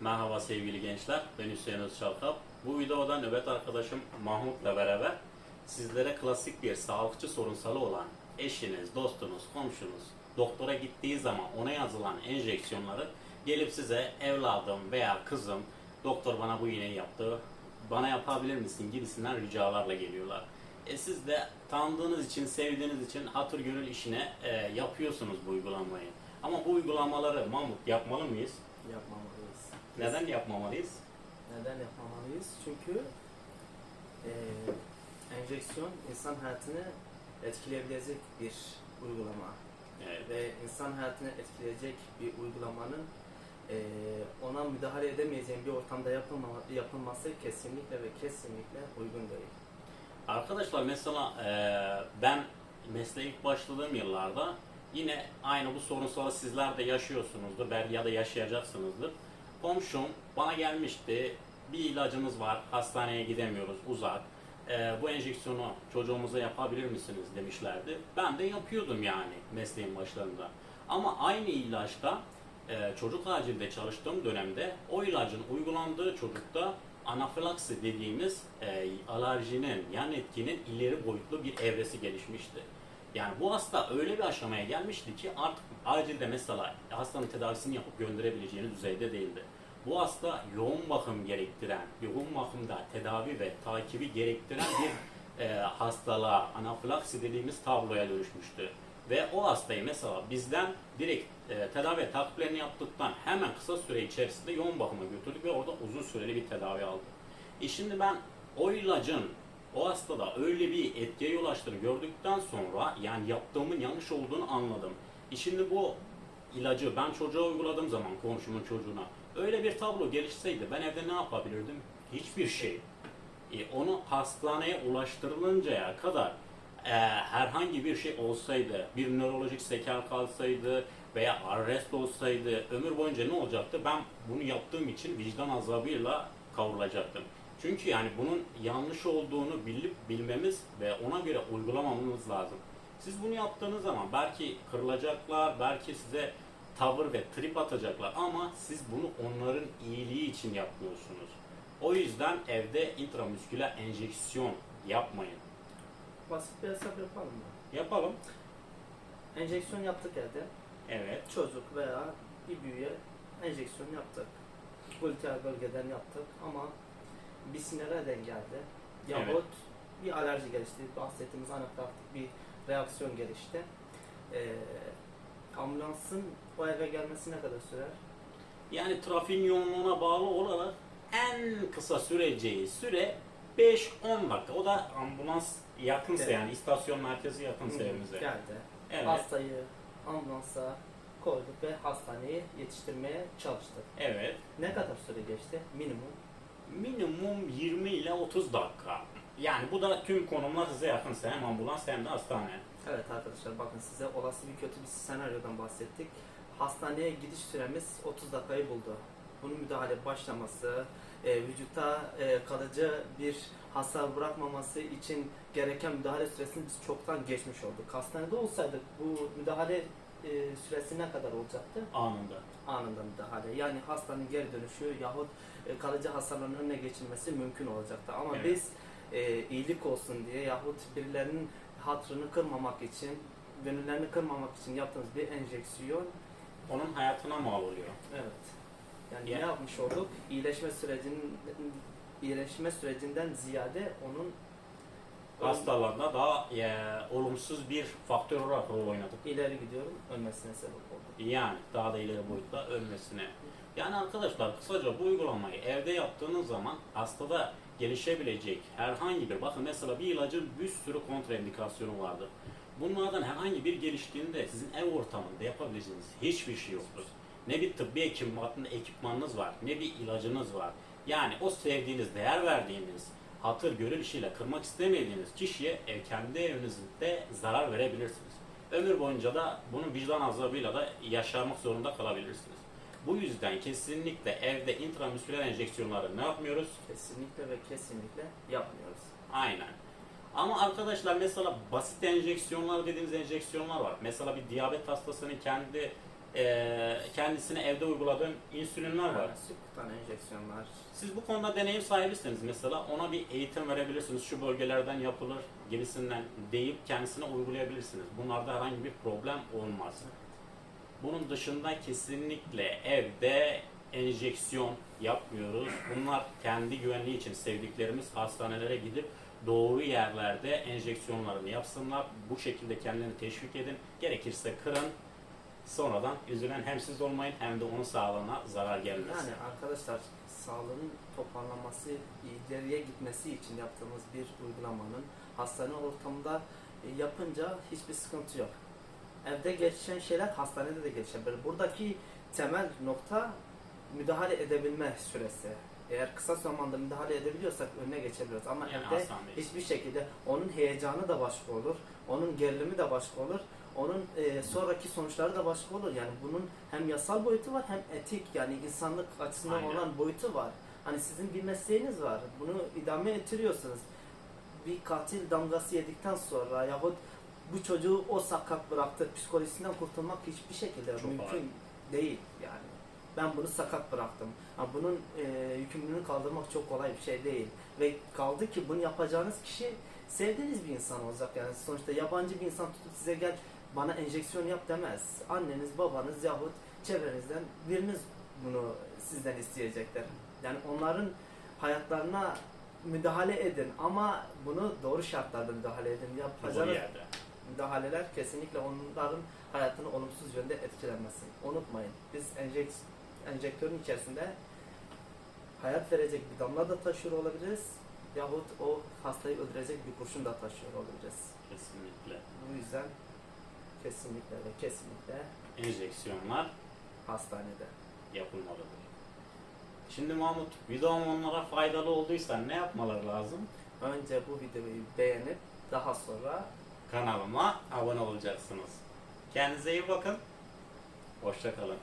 Merhaba sevgili gençler, ben Hüseyin Özçalkap. Bu videoda nöbet arkadaşım Mahmut'la beraber sizlere klasik bir sağlıkçı sorunsalı olan eşiniz, dostunuz, komşunuz doktora gittiği zaman ona yazılan enjeksiyonları gelip size evladım veya kızım doktor bana bu iğneyi yaptı, bana yapabilir misin gibisinden ricalarla geliyorlar. E siz de tanıdığınız için, sevdiğiniz için hatır gönül işine e, yapıyorsunuz bu uygulamayı. Ama bu uygulamaları Mahmut yapmalı mıyız? yapmamalıyız. Neden yapmamalıyız? Neden yapmamalıyız? Çünkü eee enjeksiyon insan hayatını etkileyebilecek bir uygulama Evet. ve insan hayatını etkileyecek bir uygulamanın eee, ona müdahale edemeyeceğin bir ortamda yapılma, yapılması kesinlikle ve kesinlikle uygun değil. Arkadaşlar mesela eee, ben mesleğe ilk başladığım yıllarda yine aynı bu sorunsalı sizler de yaşıyorsunuzdur ya da yaşayacaksınızdır. Komşum bana gelmişti bir ilacınız var hastaneye gidemiyoruz uzak. Eee, bu enjeksiyonu çocuğumuza yapabilir misiniz demişlerdi. Ben de yapıyordum yani mesleğin başlarında. Ama aynı ilaçta e, çocuk acilde çalıştığım dönemde o ilacın uygulandığı çocukta anafilaksi dediğimiz e, alerjinin yan etkinin ileri boyutlu bir evresi gelişmişti. Yani bu hasta öyle bir aşamaya gelmişti ki artık acilde mesela hastanın tedavisini yapıp gönderebileceğiniz düzeyde değildi. Bu hasta yoğun bakım gerektiren, yoğun bakımda tedavi ve takibi gerektiren bir e, hastalığa, anafilaksi dediğimiz tabloya dönüşmüştü. Ve o hastayı mesela bizden direkt e, tedavi takiplerini yaptıktan hemen kısa süre içerisinde yoğun bakıma götürdük ve orada uzun süreli bir tedavi aldı. E şimdi ben o ilacın o hastada öyle bir etkiye yol açtığını gördükten sonra yani yaptığımın yanlış olduğunu anladım. E şimdi bu ilacı ben çocuğa uyguladığım zaman komşumun çocuğuna öyle bir tablo gelişseydi ben evde ne yapabilirdim? Hiçbir şey. E, onu hastaneye ulaştırılıncaya kadar e, herhangi bir şey olsaydı, bir nörolojik sekel kalsaydı veya arrest olsaydı ömür boyunca ne olacaktı? Ben bunu yaptığım için vicdan azabıyla kavrulacaktım. Çünkü yani bunun yanlış olduğunu bilip bilmemiz ve ona göre uygulamamız lazım. Siz bunu yaptığınız zaman belki kırılacaklar, belki size tavır ve trip atacaklar ama siz bunu onların iyiliği için yapmıyorsunuz. O yüzden evde intramüsküler enjeksiyon yapmayın. Basit bir hesap yapalım mı? Yapalım. Enjeksiyon yaptık evde. Evet. Çocuk veya bir büyüğe enjeksiyon yaptık. Gluteal bölgeden yaptık ama bir sinirden geldi. Yahut Evet. bir alerji gelişti. Bahsettiğimiz anafilaktik bir reaksiyon gelişti. Ee, ambulansın o eve gelmesi ne kadar sürer? Yani trafiğin yoğunluğuna bağlı olarak en kısa süreceği süre 5-10 dakika. O da ambulans yakınsa Evet. yani istasyon merkezi yakınsa evimize. Geldi. Evet. Hastayı ambulansa koyduk ve hastaneye yetiştirmeye çalıştık. Evet. Ne kadar süre geçti? Minimum. Minimum 20 ile 30 dakika. Yani bu da tüm konumlar size yakınsa hem ambulans hem de hastane. Evet arkadaşlar bakın size olası bir kötü bir senaryodan bahsettik. Hastaneye gidiş süremiz 30 dakikayı buldu. Bunun müdahale başlaması, e, vücutta e, kalıcı bir hasar bırakmaması için gereken müdahale süresini biz çoktan geçmiş olduk. Hastanede olsaydık bu müdahale e, süresi ne kadar olacaktı? Anında. Anında müdahale. Yani hastanın geri dönüşü yahut e, kalıcı hasarların önüne geçilmesi mümkün olacaktı. Ama Evet. biz e, iyilik olsun diye yahut birilerinin hatırını kırmamak için, gönüllerini kırmamak için yaptığımız bir enjeksiyon. Onun hayatına mal oluyor. Evet. Yani Ya- ne yapmış olduk? İyileşme sürecinin iyileşme sürecinden ziyade onun Hastalarda daha e, olumsuz bir faktör olarak rol oynadık. ileri gidiyorum ölmesine sebep oldu. Yani daha da ileri boyutta ölmesine. Yani arkadaşlar kısaca bu uygulamayı evde yaptığınız zaman hastada gelişebilecek herhangi bir, bakın mesela bir ilacın bir sürü kontraindikasyonu vardır. Bunlardan herhangi bir geliştiğinde sizin ev ortamında yapabileceğiniz hiçbir şey yoktur. Ne bir tıbbi ekipman, ekipmanınız var, ne bir ilacınız var. Yani o sevdiğiniz, değer verdiğiniz, hatır gönül işiyle kırmak istemediğiniz kişiye ev, kendi evinizde zarar verebilirsiniz. Ömür boyunca da bunun vicdan azabıyla da yaşamak zorunda kalabilirsiniz. Bu yüzden kesinlikle evde intramüsküler enjeksiyonları ne yapmıyoruz? Kesinlikle ve kesinlikle yapmıyoruz. Aynen. Ama arkadaşlar mesela basit enjeksiyonlar dediğimiz enjeksiyonlar var. Mesela bir diyabet hastasının kendi e, kendisine evde uyguladığım insülinler var. Subkutan enjeksiyonlar. Siz bu konuda deneyim sahibisiniz mesela ona bir eğitim verebilirsiniz. Şu bölgelerden yapılır gibisinden deyip kendisine uygulayabilirsiniz. Bunlarda herhangi bir problem olmaz. Bunun dışında kesinlikle evde enjeksiyon yapmıyoruz. Bunlar kendi güvenliği için sevdiklerimiz hastanelere gidip doğru yerlerde enjeksiyonlarını yapsınlar. Bu şekilde kendilerini teşvik edin. Gerekirse kırın. Sonradan üzülen hem siz olmayın hem de onun sağlığına zarar gelmesin. Yani arkadaşlar sağlığın toparlanması, ileriye gitmesi için yaptığımız bir uygulamanın hastane ortamında e, yapınca hiçbir sıkıntı yok. Evde gelişen şeyler hastanede de gelişebilir. Buradaki temel nokta müdahale edebilme süresi. Eğer kısa zamanda müdahale edebiliyorsak önüne geçebiliyoruz. Ama Yani evde hiçbir şekilde onun heyecanı da başka olur, onun gerilimi de başka olur, onun e, sonraki sonuçları da başka olur. Yani bunun hem yasal boyutu var hem etik yani insanlık açısından Aynen. olan boyutu var. Hani sizin bir mesleğiniz var. Bunu idame ettiriyorsunuz. Bir katil damgası yedikten sonra yahut bu çocuğu o sakat bıraktı. Psikolojisinden kurtulmak hiçbir şekilde Çok mümkün ağır. değil yani. Ben bunu sakat bıraktım. Ha, bunun e, yükümlülüğünü kaldırmak çok kolay bir şey değil. Ve kaldı ki bunu yapacağınız kişi sevdiğiniz bir insan olacak. Yani sonuçta yabancı bir insan tutup size gel bana enjeksiyon yap demez. Anneniz, babanız yahut çevrenizden biriniz bunu sizden isteyecekler. Yani onların hayatlarına müdahale edin ama bunu doğru şartlarda müdahale edin. Yapacağınız müdahaleler kesinlikle onların hayatını olumsuz yönde etkilenmesin. Unutmayın biz enjek enjektörün içerisinde hayat verecek bir damla da taşıyor olabiliriz yahut o hastayı öldürecek bir kurşun da taşıyor olabiliriz. Kesinlikle. Bu yüzden kesinlikle ve kesinlikle Enjeksiyonlar hastanede. yapılmalıdır. Şimdi Mahmut, videom onlara faydalı olduysa ne yapmaları lazım? Önce bu videoyu beğenip daha sonra Kanalıma abone olacaksınız. Kendinize iyi bakın. Hoşça kalın.